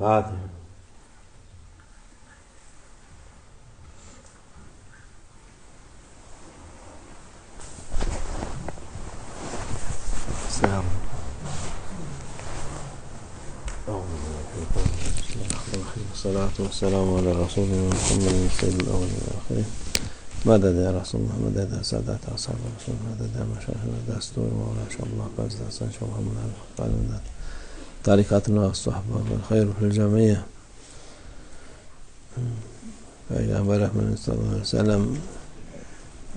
Fatiha. Selam. الصلاة والسلام على رسولنا محمد سيد الأولين والآخرين. مدد يا رسول الله مدد يا سادات أصحاب رسول الله مدد يا مشايخ مدد أستور مولا إن شاء الله فاز حسن شاء الله محمد قال مدد tarikatına as-sahba vel hayrul cemiyye Peygamber Efendimiz sallallahu aleyhi ve sellem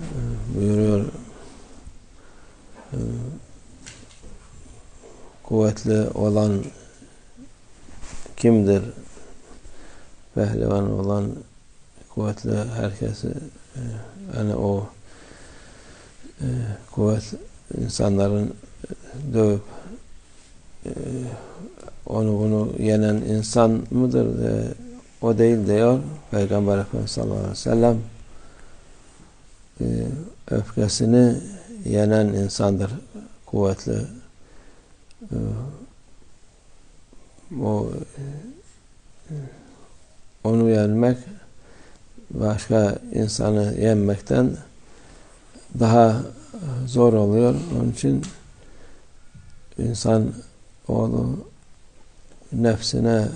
e, buyuruyor. E, kuvvetli olan kimdir? Pehlivan olan kuvvetli herkesi e, yani o kuvvet insanların dövüp onu bunu yenen insan mıdır? O değil diyor Peygamber Efendimiz sallallahu aleyhi ve sellem öfkesini yenen insandır kuvvetli o onu yenmek başka insanı yenmekten daha zor oluyor. Onun için insan oğlu nefsine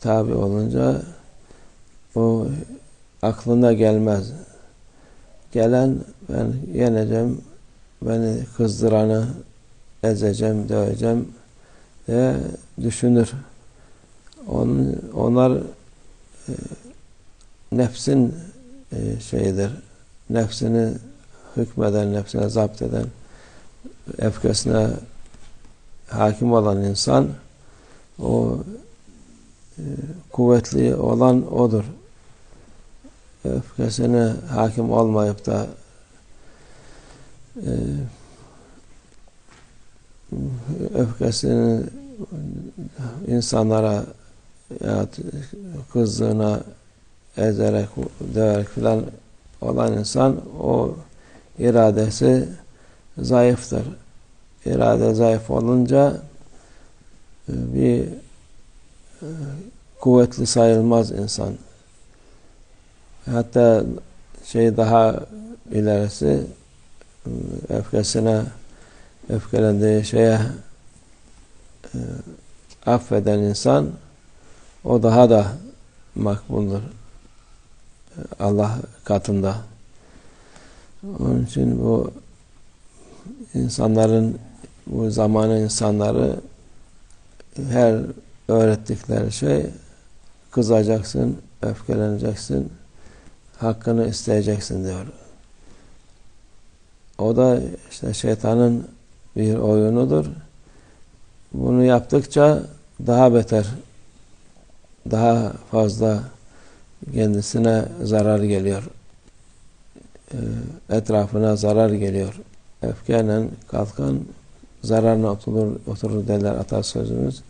tabi olunca o aklına gelmez. Gelen ben yeneceğim, beni kızdıranı ezeceğim, döveceğim diye düşünür. On, onlar e, nefsin e, şeyidir. Nefsini hükmeden, nefsine zapt eden, öfkesine hakim olan insan o e, kuvvetli olan odur. Öfkesine hakim olmayıp da e, öfkesini insanlara ya kızdığına ezerek, döverek filan olan insan o iradesi zayıftır. İrade zayıf olunca bir kuvvetli sayılmaz insan. Hatta şey daha ilerisi öfkesine öfkelendiği şeye e, affeden insan o daha da makbuldur Allah katında. Onun için bu insanların bu zamanın insanları her öğrettikleri şey kızacaksın, öfkeleneceksin, hakkını isteyeceksin diyor. O da işte şeytanın bir oyunudur. Bunu yaptıkça daha beter, daha fazla kendisine zarar geliyor. Etrafına zarar geliyor. Öfkeyle kalkan zararına oturur, oturur derler atasözümüz.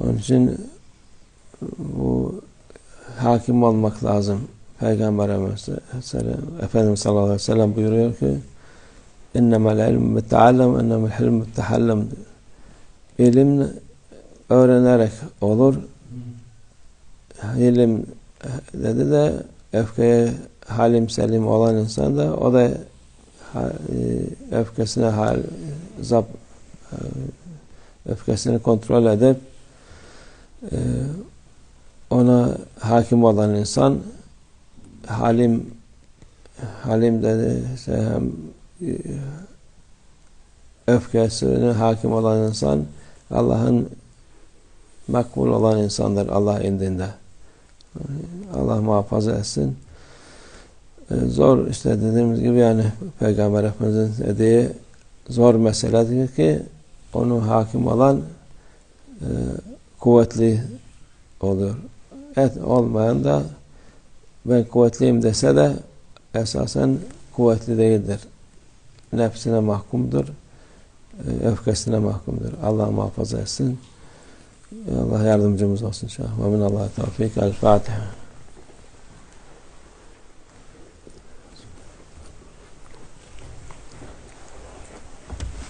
Onun için bu hakim olmak lazım. Peygamber Efendimiz sallallahu aleyhi ve sellem buyuruyor ki innemel ilm müteallem innemel hilm mütehallem ilim öğrenerek olur. İlim dedi de öfkeye halim selim olan insan da o da öfkesine hal zap öfkesini kontrol edip ona hakim olan insan halim halim dedi işte hem öfkesine hakim olan insan Allah'ın makbul olan insandır Allah indinde. Allah muhafaza etsin. Zor işte dediğimiz gibi yani Peygamber Efendimiz'in dediği zor meseledir ki onu hakim olan e, kuvvetli oluyor. Et olmayan da ben kuvvetliyim dese de esasen kuvvetli değildir. Nefsine mahkumdur. Öfkesine mahkumdur. Allah muhafaza etsin. Allah yardımcımız olsun inşallah. Ve min Allah tevfik. El Fatiha.